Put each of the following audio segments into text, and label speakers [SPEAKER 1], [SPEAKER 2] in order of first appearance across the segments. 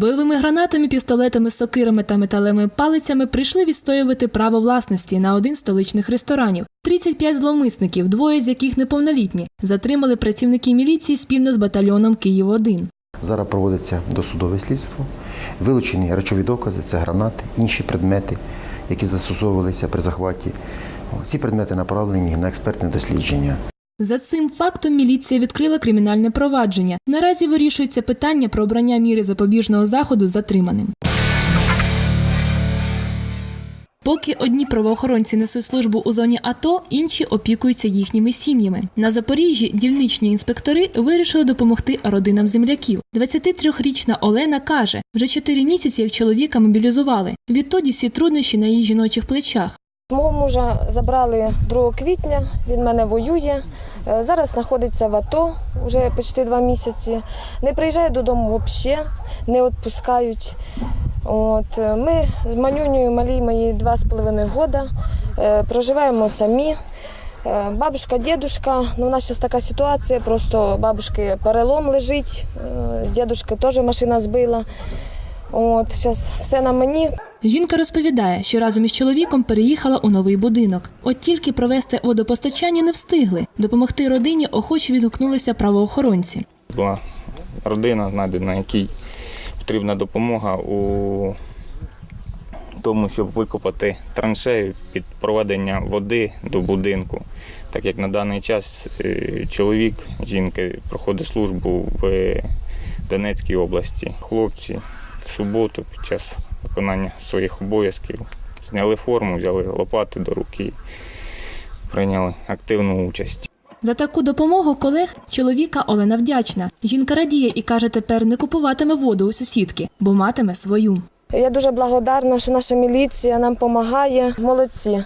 [SPEAKER 1] Бойовими гранатами, пістолетами, сокирами та металевими палицями прийшли відстоювати право власності на один з столичних ресторанів. 35 зловмисників, двоє з яких неповнолітні, затримали працівники міліції спільно з батальйоном Київ-1.
[SPEAKER 2] Зараз проводиться досудове слідство. Вилучені речові докази, це гранати, інші предмети, які застосовувалися при захваті. Ці предмети направлені на експертне дослідження.
[SPEAKER 1] За цим фактом міліція відкрила кримінальне провадження. Наразі вирішується питання про обрання міри запобіжного заходу затриманим. Поки одні правоохоронці несуть службу у зоні АТО, інші опікуються їхніми сім'ями. На Запоріжжі дільничні інспектори вирішили допомогти родинам земляків. 23-річна Олена каже, вже 4 місяці як чоловіка мобілізували. Відтоді всі труднощі на її жіночих плечах.
[SPEAKER 3] Мого мужа забрали 2 квітня, він мене воює. Е, Зараз знаходиться в АТО вже почти два місяці. Не приїжджає додому взагалі, не відпускають. От, е, ми з манюнею малі мої два з половиною года, е, проживаємо самі. Бабушка, дідушка, ну у нас зараз така ситуація, просто бабушки перелом лежить, дідушки теж машина збила. От, зараз все на мені.
[SPEAKER 1] Жінка розповідає, що разом із чоловіком переїхала у новий будинок. От тільки провести водопостачання не встигли. Допомогти родині охоче відгукнулися правоохоронці.
[SPEAKER 4] була родина, знайдена, якій потрібна допомога у тому, щоб викопати траншею під проведення води до будинку. Так як на даний час е, чоловік жінки проходить службу в Донецькій області. Хлопці в суботу під час виконання своїх обов'язків зняли форму, взяли лопати до руки і прийняли активну участь.
[SPEAKER 1] За таку допомогу колег чоловіка Олена вдячна. Жінка радіє і каже, тепер не купуватиме воду у сусідки, бо матиме свою.
[SPEAKER 3] Я дуже благодарна, що наша міліція нам допомагає. Молодці.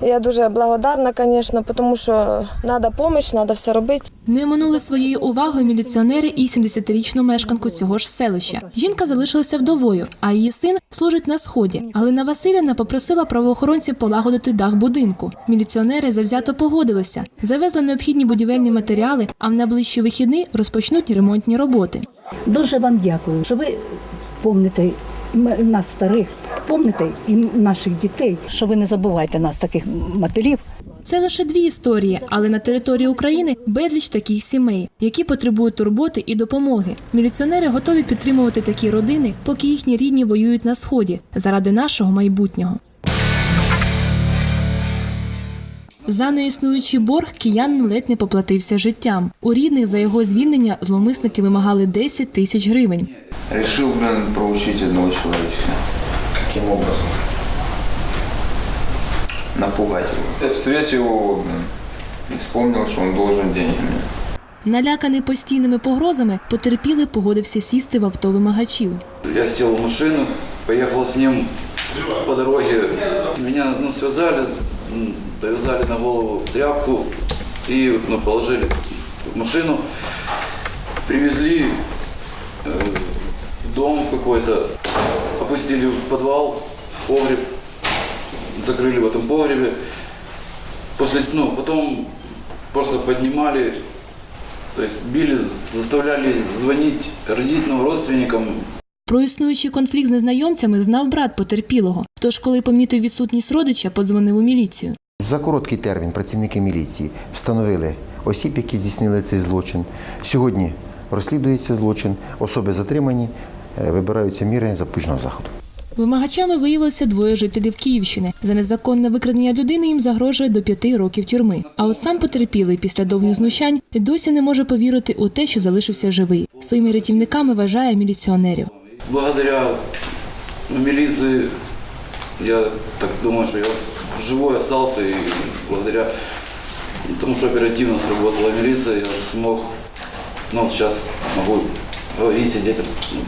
[SPEAKER 3] Я дуже благодарна, звісно, тому що треба допомога, треба все робити.
[SPEAKER 1] Не минули своєю увагою міліціонери і 70-річну мешканку цього ж селища. Жінка залишилася вдовою, а її син служить на сході. Галина Васильівна попросила правоохоронців полагодити дах будинку. Міліціонери завзято погодилися, завезли необхідні будівельні матеріали, а в найближчі вихідні розпочнуть ремонтні роботи.
[SPEAKER 5] Дуже вам дякую, що ви помните м- нас старих, помните і наших дітей, що ви не забувайте нас, таких матерів.
[SPEAKER 1] Це лише дві історії, але на території України безліч таких сімей, які потребують турботи і допомоги. Міліціонери готові підтримувати такі родини, поки їхні рідні воюють на сході заради нашого майбутнього. За неіснуючий борг киянин ледь не поплатився життям. У рідних за його звільнення зловмисники вимагали 10 тисяч гривень.
[SPEAKER 6] Решил, блин, проучить одного человека.
[SPEAKER 2] Таким образом.
[SPEAKER 6] Напугать его. Я встретил его, и вспомнил, что он должен деньги мне.
[SPEAKER 1] Наляканий постійними погрозами, потерпілий погодився сісти в авто вимагачів.
[SPEAKER 7] Я сел в машину, поехал с ним по дороге. Меня ну, связали, м, повязали на голову тряпку и ну, положили в машину. Привезли э, в дом какой-то, опустили в подвал, в погреб, закрыли в этом погребе. После, ну, потом просто поднимали, то есть били, заставляли звонить родителям, родственникам,
[SPEAKER 1] Про існуючий конфлікт з незнайомцями знав брат потерпілого. Тож, коли помітив відсутність родича, подзвонив у міліцію.
[SPEAKER 2] За короткий термін працівники міліції встановили осіб, які здійснили цей злочин. Сьогодні розслідується злочин, особи затримані, вибираються міри запобіжного заходу.
[SPEAKER 1] Вимагачами виявилися двоє жителів Київщини. За незаконне викрадення людини їм загрожує до п'яти років тюрми. А от сам потерпілий після довгих знущань досі не може повірити у те, що залишився живий. Своїми рятівниками вважає міліціонерів.
[SPEAKER 7] Благодаря милиции, я так думаю, что я живой остался, и благодаря тому, что оперативно сработала милиция, я смог, ну, сейчас могу говорить, сидеть. ну,